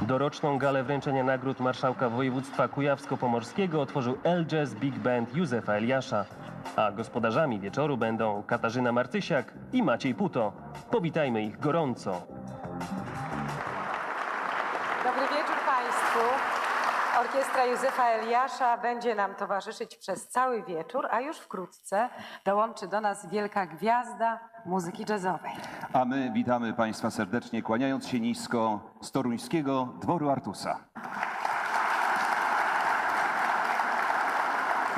Doroczną galę wręczenia nagród marszałka województwa kujawsko-pomorskiego otworzył El Jazz Big Band Józefa Eliasza. A gospodarzami wieczoru będą Katarzyna Marcysiak i Maciej Puto. Powitajmy ich gorąco. Dobry wieczór Państwu. Orkiestra Józefa Eliasza będzie nam towarzyszyć przez cały wieczór, a już wkrótce dołączy do nas wielka gwiazda muzyki jazzowej. A my witamy Państwa serdecznie, kłaniając się nisko z toruńskiego dworu Artusa.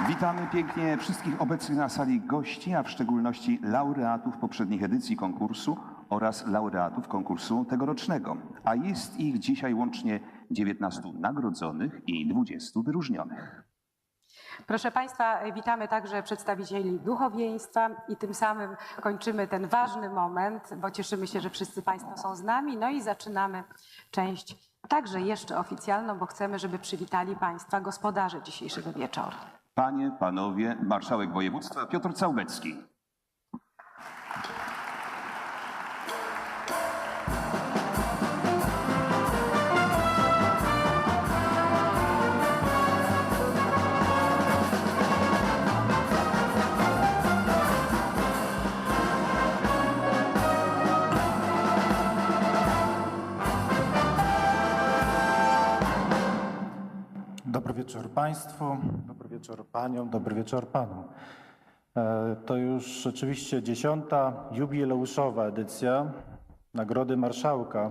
Witamy pięknie wszystkich obecnych na sali gości, a w szczególności laureatów poprzednich edycji konkursu oraz laureatów konkursu tegorocznego. A jest ich dzisiaj łącznie 19 nagrodzonych i 20 wyróżnionych. Proszę Państwa, witamy także przedstawicieli duchowieństwa i tym samym kończymy ten ważny moment, bo cieszymy się, że wszyscy Państwo są z nami. No i zaczynamy część także jeszcze oficjalną, bo chcemy, żeby przywitali Państwa gospodarze dzisiejszego wieczoru. Panie, panowie, marszałek województwa Piotr Całbecki. Wieczór Państwu, dobry wieczór Paniom, dobry wieczór Panom. E, To już rzeczywiście dziesiąta jubileuszowa edycja Nagrody Marszałka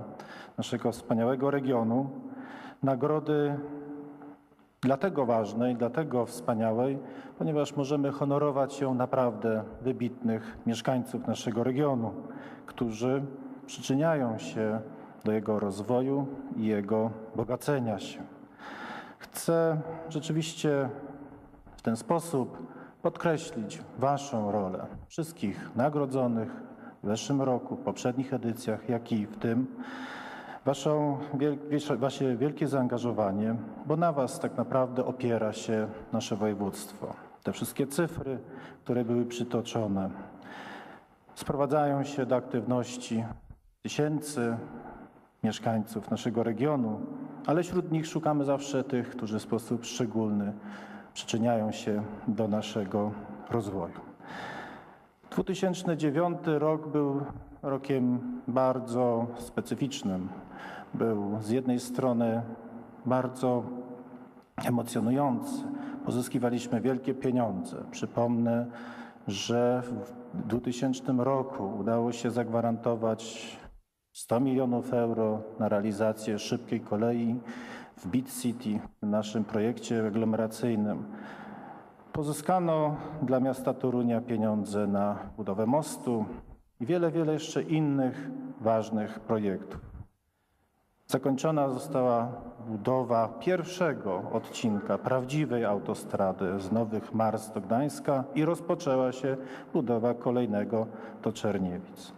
naszego wspaniałego regionu. Nagrody dlatego ważnej, dlatego wspaniałej, ponieważ możemy honorować ją naprawdę wybitnych mieszkańców naszego regionu, którzy przyczyniają się do jego rozwoju i jego bogacenia się. Chcę rzeczywiście w ten sposób podkreślić Waszą rolę, wszystkich nagrodzonych w zeszłym roku, w poprzednich edycjach, jak i w tym. Waszą, wasze wielkie zaangażowanie, bo na Was tak naprawdę opiera się nasze województwo. Te wszystkie cyfry, które były przytoczone, sprowadzają się do aktywności tysięcy mieszkańców naszego regionu, ale wśród nich szukamy zawsze tych, którzy w sposób szczególny przyczyniają się do naszego rozwoju. 2009 rok był rokiem bardzo specyficznym. Był z jednej strony bardzo emocjonujący. Pozyskiwaliśmy wielkie pieniądze. Przypomnę, że w 2000 roku udało się zagwarantować 100 milionów euro na realizację szybkiej kolei w Beat City, naszym projekcie aglomeracyjnym. Pozyskano dla miasta Torunia pieniądze na budowę mostu i wiele, wiele jeszcze innych ważnych projektów. Zakończona została budowa pierwszego odcinka prawdziwej autostrady z Nowych Mars do Gdańska i rozpoczęła się budowa kolejnego do Czerniewic.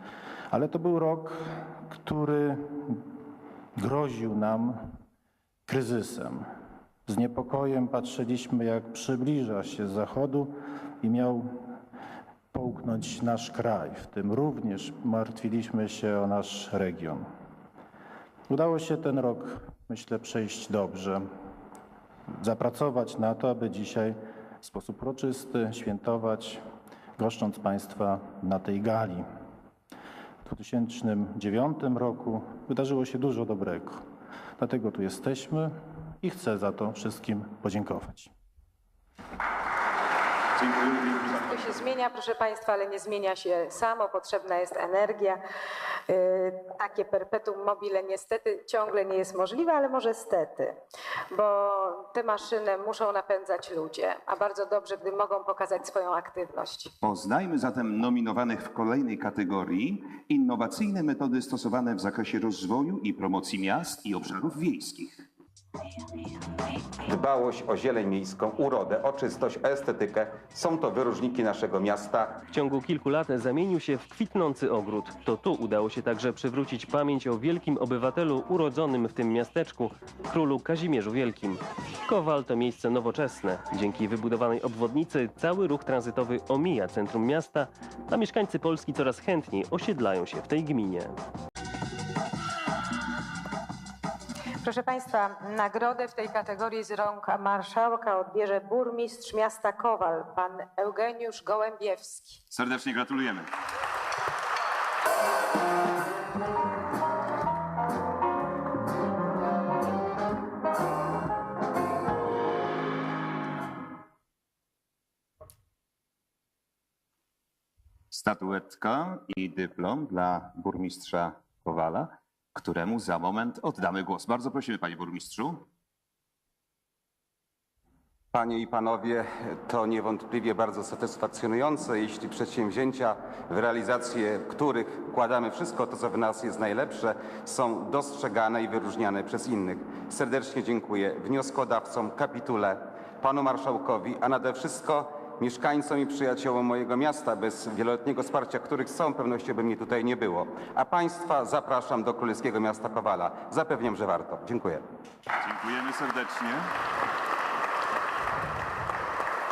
Ale to był rok, który groził nam kryzysem. Z niepokojem patrzyliśmy, jak przybliża się z zachodu i miał połknąć nasz kraj. W tym również martwiliśmy się o nasz region. Udało się ten rok, myślę, przejść dobrze. Zapracować na to, aby dzisiaj w sposób uroczysty świętować, goszcząc Państwa na tej gali. W 2009 roku wydarzyło się dużo dobrego. Dlatego tu jesteśmy i chcę za to wszystkim podziękować. To się zmienia, proszę Państwa, ale nie zmienia się samo, potrzebna jest energia. Yy, Takie perpetuum mobile niestety ciągle nie jest możliwe, ale może stety, bo te maszyny muszą napędzać ludzie, a bardzo dobrze, gdy mogą pokazać swoją aktywność. Poznajmy zatem nominowanych w kolejnej kategorii innowacyjne metody stosowane w zakresie rozwoju i promocji miast i obszarów wiejskich. Dbałość o zieleń miejską, urodę, o czystość, estetykę są to wyróżniki naszego miasta. W ciągu kilku lat zamienił się w kwitnący ogród. To tu udało się także przywrócić pamięć o wielkim obywatelu urodzonym w tym miasteczku, królu Kazimierzu Wielkim. Kowal to miejsce nowoczesne. Dzięki wybudowanej obwodnicy cały ruch tranzytowy omija centrum miasta, a mieszkańcy Polski coraz chętniej osiedlają się w tej gminie. Proszę Państwa, nagrodę w tej kategorii z rąk marszałka odbierze burmistrz miasta Kowal, pan Eugeniusz Gołębiewski. Serdecznie gratulujemy. Statuetka i dyplom dla burmistrza Kowala, któremu za moment oddamy głos. Bardzo prosimy, panie burmistrzu. Panie i panowie, to niewątpliwie bardzo satysfakcjonujące, jeśli przedsięwzięcia, w realizację których wkładamy wszystko to, co w nas jest najlepsze, są dostrzegane i wyróżniane przez innych. Serdecznie dziękuję wnioskodawcom, kapitule, panu marszałkowi, a nade wszystko mieszkańcom i przyjaciołom mojego miasta, bez wieloletniego wsparcia których z całą pewnością by mnie tutaj nie było. A państwa zapraszam do królewskiego miasta Kowala. Zapewniam, że warto. Dziękuję. Dziękujemy serdecznie.